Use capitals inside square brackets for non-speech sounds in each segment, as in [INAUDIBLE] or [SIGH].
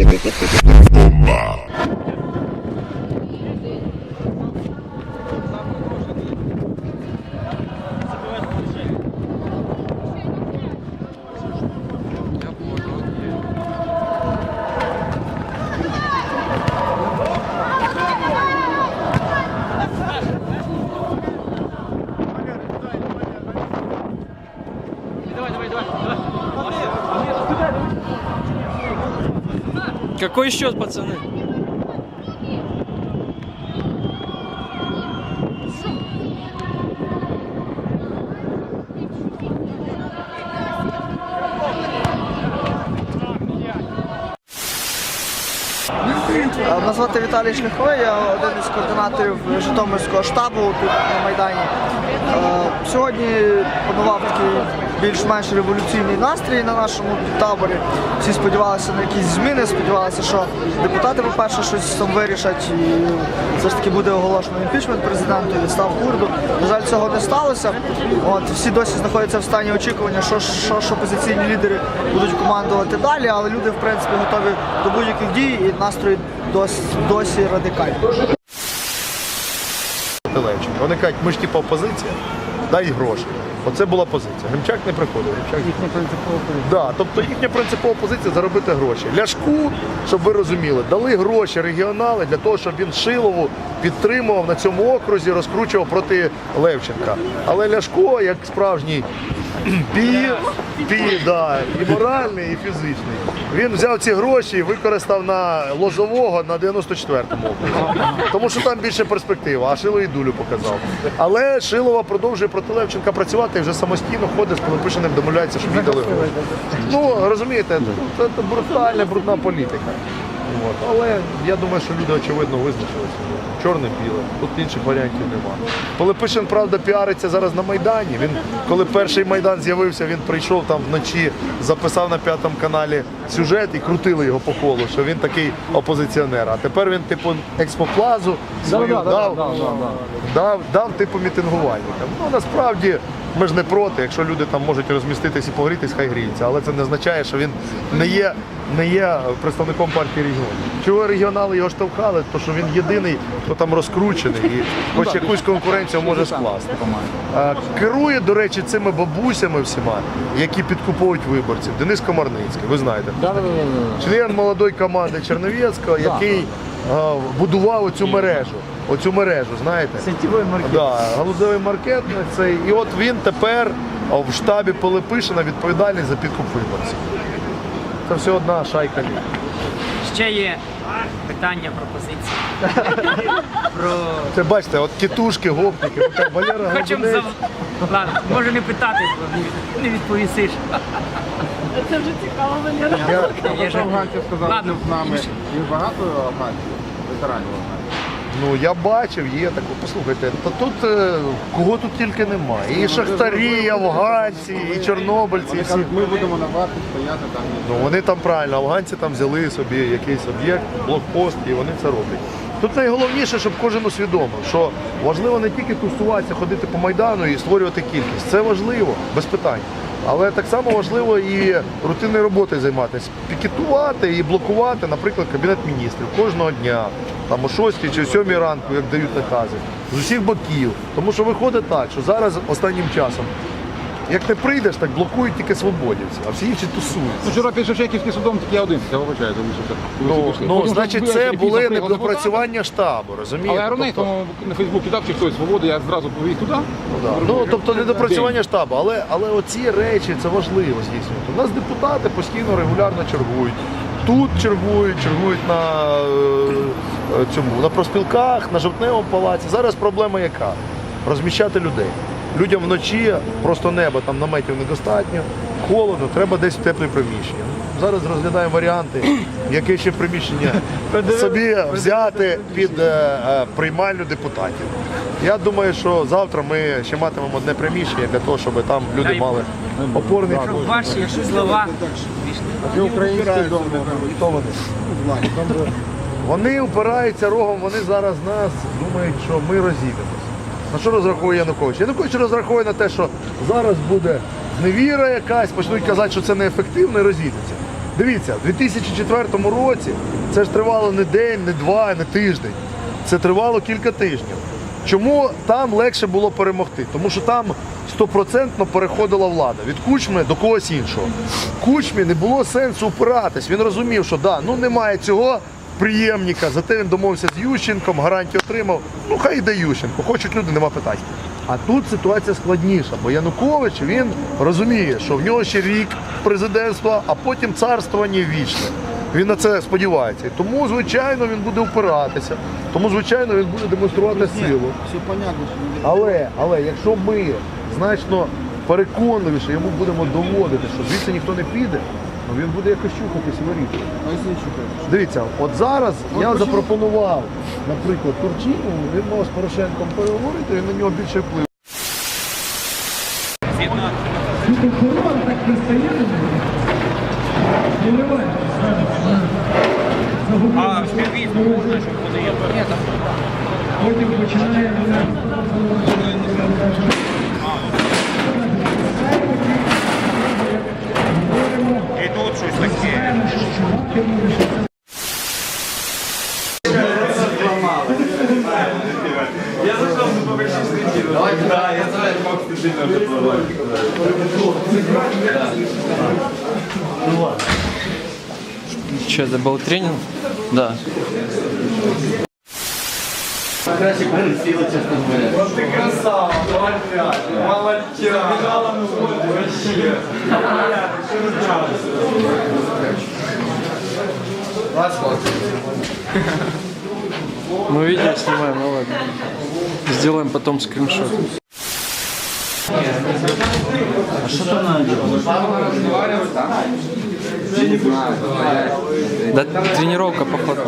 Бомба. Давай, давай, давай, давай. Какой счет, пацаны? Е, Мене звати Віталій Шляхой, я один із координаторів Житомирського штабу тут на Майдані. Е, Сьогодні панував такий більш-менш революційний настрій на нашому таборі. Всі сподівалися на якісь зміни, сподівалися, що депутати, по-перше, щось там вирішать і все ж таки буде оголошено імпічмент президенту і став курду. На жаль, цього не сталося. От, всі досі знаходяться в стані очікування, що, ж- що опозиційні лідери будуть командувати далі, але люди, в принципі, готові до будь-яких дій і настрої досі, досі радикальні. Вони кажуть, ми ж типу опозиція, дай гроші. Оце була позиція. Гримчак не приходив. Гримчак... Їхня принципова позиція. Да, тобто їхня принципова позиція заробити гроші. Ляшку, щоб ви розуміли, дали гроші регіонали для того, щоб він Шилову підтримував на цьому окрузі, розкручував проти Левченка. Але Ляшко, як справжній [CLEARS THROAT] пі, пі, да, і моральний, і фізичний. Він взяв ці гроші і використав на Лозового на 94-му окрузі. Тому що там більше перспектива, а Шило і дулю показав. Але Шилова продовжує проти Левченка працювати і вже самостійно ходить з Пилипишиним, домовляється, щоб їй дали гроші. Ну, розумієте, це брутальна, брудна політика. От. Але я думаю, що люди очевидно визначилися. Чорне-біле, тут інших варіантів немає. Пилипишин, правда, піариться зараз на Майдані. Він, коли перший Майдан з'явився, він прийшов там вночі, записав на п'ятому каналі сюжет і крутили його по колу, що він такий опозиціонер. А тепер він, типу, експоплазу свою дав, дав, дав, типу мітингувальникам. Ну насправді ми ж не проти, якщо люди там можуть розміститись і погрітись, хай гріються. Але це не означає, що він не є, не є представником партії регіонів. Чого регіонали його штовхали? То що він єдиний, хто там розкручений і хоч якусь конкуренцію може скласти. Керує, до речі, цими бабусями всіма, які підкуповують виборців. Денис Комарницький, ви знаєте. Член молодої команди Черновецького, який будував оцю мережу. Оцю мережу, знаєте? Сетєвий маркет. Да, галузевий маркет цей. І от він тепер в штабі Пилипишина відповідальний за підкуп виборців. Це все одна шайка. Ще є питання пропозиції. [LAUGHS] Про Це бачите, от тітушки, гопники, Валера хочемо зав... Ладно, може не питати, бо не- цікаво, Валера. Я, Я ж- Афганців сказали, Ладно, що з нами. Їх багато афганців, ветеранів афганців. Ну я бачив, є таке. Послухайте, та тут е, кого тут тільки немає. І шахтарі, і афганці, і чорнобильці, і всі. ми будемо на варті стояти там. Ну вони там правильно, афганці там взяли собі якийсь об'єкт, блокпост, і вони це роблять. Тут найголовніше, щоб кожен усвідомив, що важливо не тільки тусуватися, ходити по майдану і створювати кількість. Це важливо, без питань. Але так само важливо і рутинною роботою займатися, пікетувати і блокувати, наприклад, кабінет міністрів кожного дня, там о 6 чи о 7 ранку, як дають накази, з усіх боків. Тому що виходить так, що зараз останнім часом, як не прийдеш, так блокують тільки свободівці, а всі інші тусуються. Ну, вчора під Шевченківським судом тільки я один, я вибачаю, тому що це. Ну, ну значить, це були недопрацювання штабу, розумієте? Але Ароней Тобто- тому на Фейсбук кидав, чи хтось свободу, я зразу повів туди. Да. Ну, тобто недопрацювання штабу, але, але оці речі це важливо здійснювати. У нас депутати постійно регулярно чергують. Тут чергують, чергують на е, цьому на проспілках, на жовтневому палаці. Зараз проблема яка? Розміщати людей. Людям вночі просто небо, там наметів недостатньо, холодно, треба десь в теплі приміщення. Зараз розглядаємо варіанти, яке ще приміщення собі взяти під е, е, приймальню депутатів. Я думаю, що завтра ми ще матимемо одне приміщення для того, щоб там люди мали опорний Щоб ваші слова український дом. Вони? Упираються рогом, вони зараз нас думають, що ми розійдемося. На що розраховує Янукович? Янукович розраховує на те, що зараз буде зневіра якась, почнуть казати, що це неефективно і розійдеться. Дивіться, в 2004 році це ж тривало не день, не два, не тиждень. Це тривало кілька тижнів. Чому там легше було перемогти? Тому що там стопроцентно переходила влада від кучми до когось іншого. Кучмі не було сенсу упиратись. Він розумів, що да, ну немає цього приємника, зате він домовився з Ющенком, гарантію отримав. Ну хай йде Ющенко, хочуть люди, нема питань. А тут ситуація складніша, бо Янукович він розуміє, що в нього ще рік президентства, а потім царствування вічне. Він на це сподівається. І тому, звичайно, він буде впиратися. Тому, звичайно, він буде демонструвати силу. Все понятно, Але, але якщо ми значно переконливіше йому будемо доводити, що звідси ніхто не піде, ну він буде якось чухатись і вирішувати. а якщо чекаєш? Дивіться, от зараз я запропонував, наприклад, Турчину, він мав з Порошенком переговорити, і на нього більше вплив. А співвізно можна, щоб еще это был тренинг. Да. Красик, он видео снимаем, ну ладно. Сделаем потом скриншот. Да тренировка походу.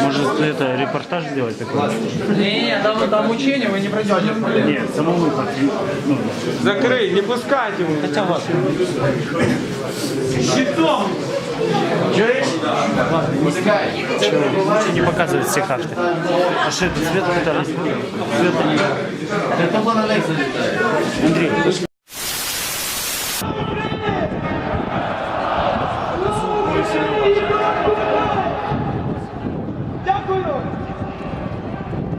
Может, это репортаж сделать такой? Не-не, там, там учение, вы не пройдете. Нет, самовыход. Ну, Закрий, не пускайте его. Хотя вас. Щитом! лучше не показывать все карты. А что это цвет пытались? Цвета нет. Это было Андрей,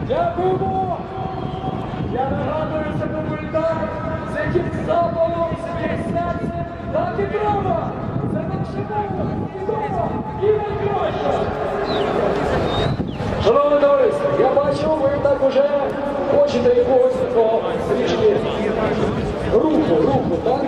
Дякуємо! Я нагадую, це комунітар, з яким запалом своє серце так і треба. Шановне товариство, я бачу, ви так уже хочете якогось такого трішки руху, руху, так?